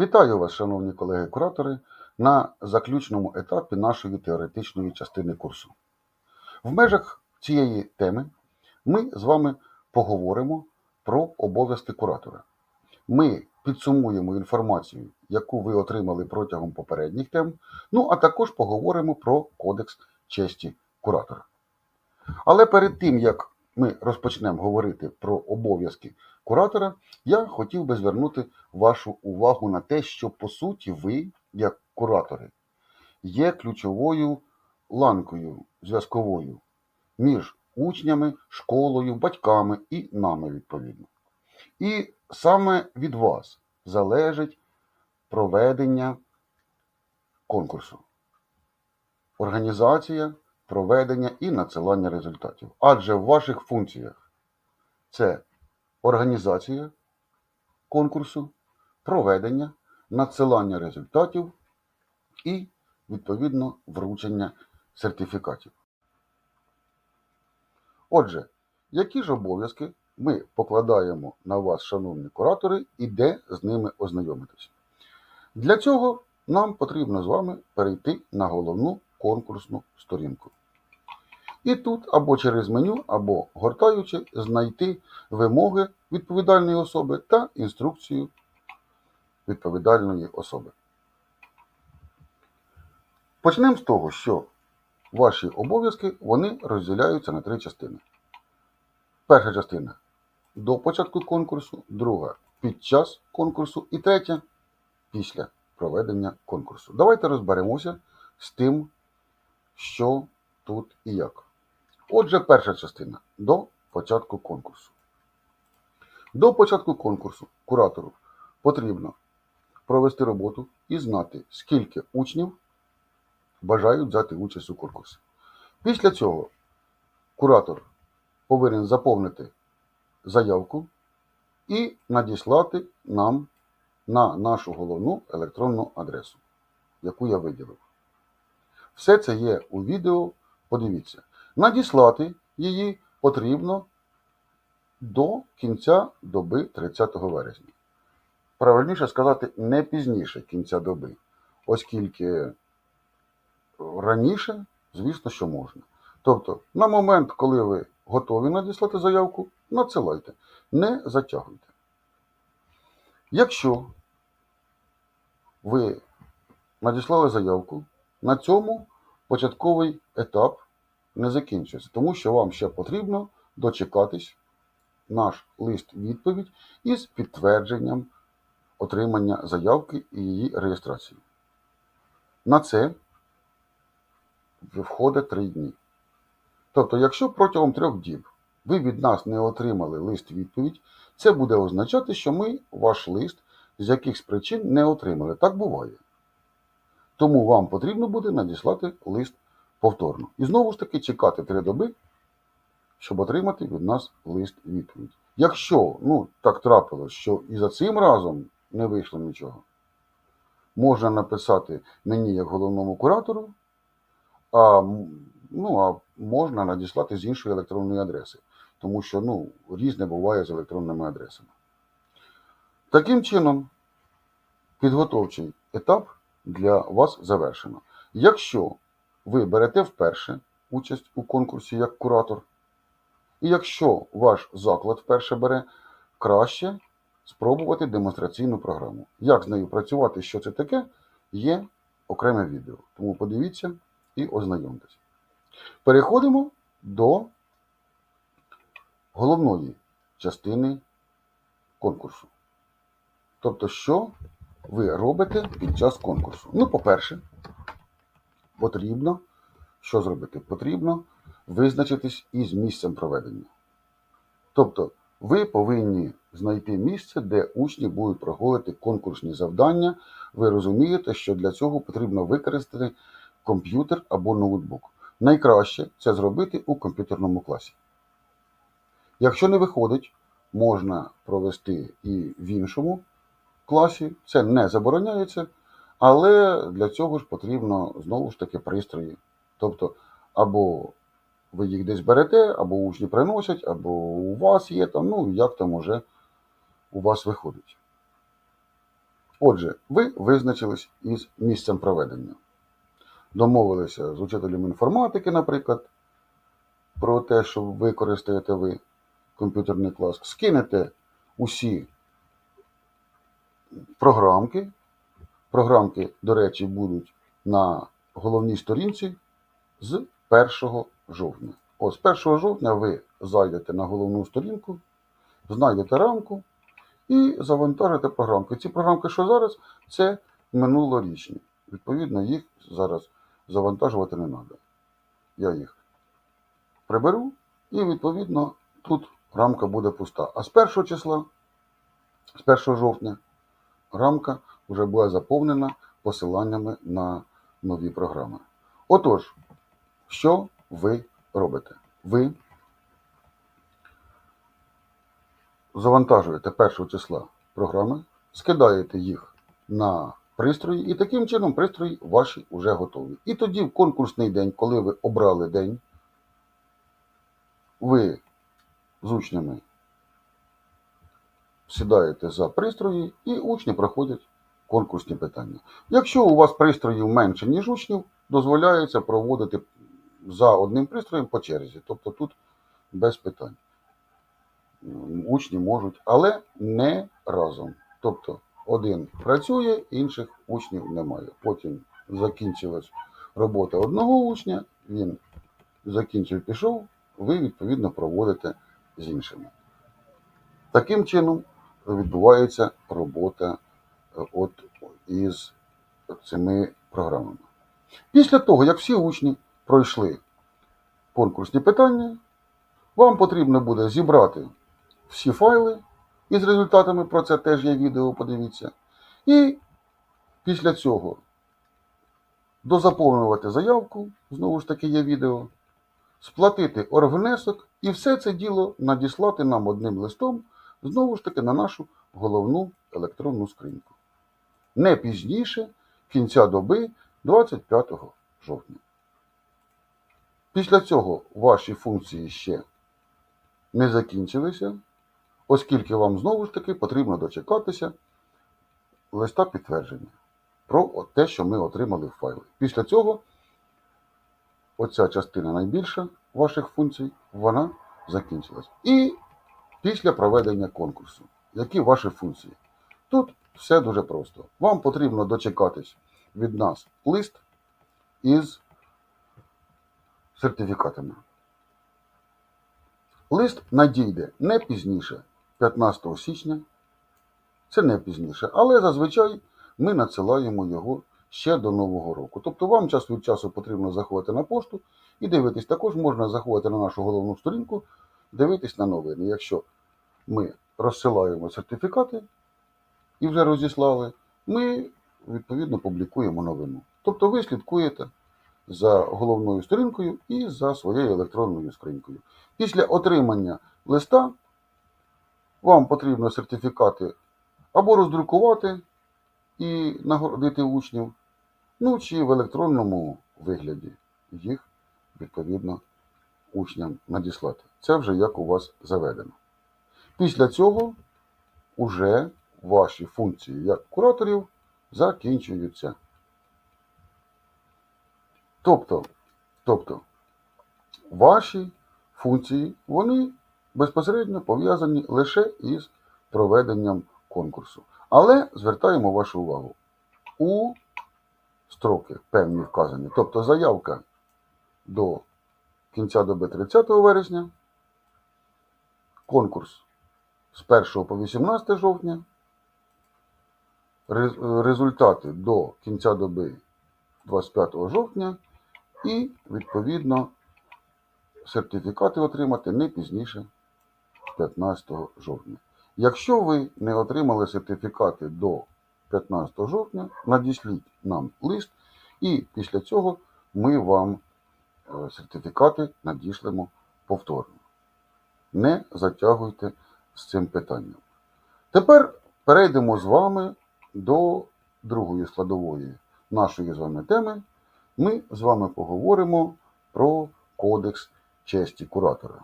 Вітаю вас, шановні колеги-куратори, на заключному етапі нашої теоретичної частини курсу. В межах цієї теми ми з вами поговоримо про обов'язки куратора. Ми підсумуємо інформацію, яку ви отримали протягом попередніх тем, ну а також поговоримо про Кодекс честі куратора. Але перед тим, як ми розпочнемо говорити про обов'язки куратора, я хотів би звернути вашу увагу на те, що по суті ви, як куратори, є ключовою ланкою зв'язковою між учнями, школою, батьками і нами відповідно. І саме від вас залежить проведення конкурсу, організація, проведення і надсилання результатів. Адже в ваших функціях це організація конкурсу, проведення, надсилання результатів і, відповідно, вручення сертифікатів. Отже, які ж обов'язки ми покладаємо на вас, шановні куратори, і де з ними ознайомитися? Для цього нам потрібно з вами перейти на головну конкурсну сторінку. І тут або через меню, або гортаючи, знайти вимоги відповідальної особи та інструкцію відповідальної особи. Почнемо з того, що ваші обов'язки вони розділяються на три частини. Перша частина до початку конкурсу, друга під час конкурсу і третя після проведення конкурсу. Давайте розберемося з тим, що тут і як. Отже, перша частина до початку конкурсу. До початку конкурсу куратору потрібно провести роботу і знати, скільки учнів бажають взяти участь у конкурсі. Після цього куратор повинен заповнити заявку і надіслати нам на нашу головну електронну адресу, яку я виділив. Все це є у відео. Подивіться. Надіслати її потрібно до кінця доби 30 вересня. Правильніше сказати, не пізніше кінця доби, оскільки раніше, звісно, що можна. Тобто, на момент, коли ви готові надіслати заявку, надсилайте, не затягуйте. Якщо ви надіслали заявку, на цьому початковий етап не закінчується, тому що вам ще потрібно дочекатись наш лист відповідь із підтвердженням отримання заявки і її реєстрації. На це входить три дні. Тобто, якщо протягом трьох діб ви від нас не отримали лист відповідь, це буде означати, що ми ваш лист з якихось причин не отримали. Так буває. Тому вам потрібно буде надіслати лист повторно. І знову ж таки чекати три доби, щоб отримати від нас лист відповідь. Якщо ну, так трапилось, що і за цим разом не вийшло нічого, можна написати мені як головному куратору, а, ну, а можна надіслати з іншої електронної адреси, тому що ну, різне буває з електронними адресами. Таким чином, підготовчий етап для вас завершено. Якщо ви берете вперше участь у конкурсі як куратор, і якщо ваш заклад вперше бере, краще спробувати демонстраційну програму. Як з нею працювати, що це таке, є окреме відео. Тому подивіться і ознайомтесь. Переходимо до головної частини конкурсу. Тобто, що ви робите під час конкурсу? Ну, по-перше, потрібно, що зробити? Потрібно визначитись із місцем проведення. Тобто, ви повинні знайти місце, де учні будуть проходити конкурсні завдання. Ви розумієте, що для цього потрібно використати комп'ютер або ноутбук. Найкраще це зробити у комп'ютерному класі. Якщо не виходить, можна провести і в іншому класі, це не забороняється, але для цього ж потрібно знову ж таки пристрої. Тобто, або ви їх десь берете, або учні приносять, або у вас є там, ну як там уже у вас виходить. Отже, ви визначились із місцем проведення. Домовилися з учителем інформатики, наприклад, про те, що використаєте ви комп'ютерний клас, скинете усі програмки. Програмки, до речі, будуть на головній сторінці з 1 жовтня. Ось 1 жовтня ви зайдете на головну сторінку, знайдете рамку і завантажите програмки. Ці програмки, що зараз, це минулорічні. Відповідно, їх зараз завантажувати не треба. Я їх приберу, і відповідно тут рамка буде пуста. А з 1 числа, з 1 жовтня, рамка вже була заповнена посиланнями на нові програми. Отож, що ви робите? Ви завантажуєте 1 числа програми, скидаєте їх на пристрої, і таким чином пристрої ваші вже готові. І тоді в конкурсний день, коли ви обрали день, ви з учнями сідаєте за пристрої, і учні проходять конкурсні питання. Якщо у вас пристроїв менше, ніж учнів, дозволяється проводити за одним пристроєм по черзі. Тобто тут без питань. Учні можуть, але не разом. Тобто один працює, інших учнів немає. Потім закінчилась робота одного учня, він закінчив, пішов, ви відповідно проводите з іншими. Таким чином відбувається робота от із цими програмами. Після того, як всі учні пройшли конкурсні питання, вам потрібно буде зібрати всі файли із результатами, про це теж є відео, подивіться. І після цього дозаповнювати заявку, знову ж таки є відео, сплатити оргвнесок і все це діло надіслати нам одним листом, знову ж таки, на нашу головну електронну скриньку. Не пізніше кінця доби 25 жовтня. Після цього ваші функції ще не закінчилися, оскільки вам знову ж таки потрібно дочекатися листа підтвердження про те, що ми отримали в файлі. Після цього оця частина найбільша ваших функцій, вона закінчилась. І після проведення конкурсу, які ваші функції? Тут все дуже просто. Вам потрібно дочекатись від нас лист із сертифікатами. Лист надійде не пізніше 15 січня, це не пізніше, але зазвичай ми надсилаємо його ще до Нового року. Тобто вам час від часу потрібно заходити на пошту і дивитись. Також можна заходити на нашу головну сторінку, дивитись на новини. Якщо ми розсилаємо сертифікати і вже розіслали, ми відповідно публікуємо новину. Тобто ви слідкуєте за головною сторінкою і за своєю електронною скринькою. Після отримання листа вам потрібно сертифікати або роздрукувати і нагородити учнів, ну чи в електронному вигляді їх відповідно учням надіслати. Це вже як у вас заведено. Після цього уже ваші функції як кураторів закінчуються. Тобто, тобто ваші функції, вони безпосередньо пов'язані лише із проведенням конкурсу. Але звертаємо вашу увагу. У строки певні вказані. Тобто заявка до кінця доби 30 вересня, конкурс з 1 по 18 жовтня, результати до кінця доби 25 жовтня і, відповідно, сертифікати отримати не пізніше 15 жовтня. Якщо ви не отримали сертифікати до 15 жовтня, надішліть нам лист, і після цього ми вам е, сертифікати надішлемо повторно. Не затягуйте з цим питанням. Тепер перейдемо з вами до другої складової нашої з вами теми. Ми з вами поговоримо про кодекс честі куратора.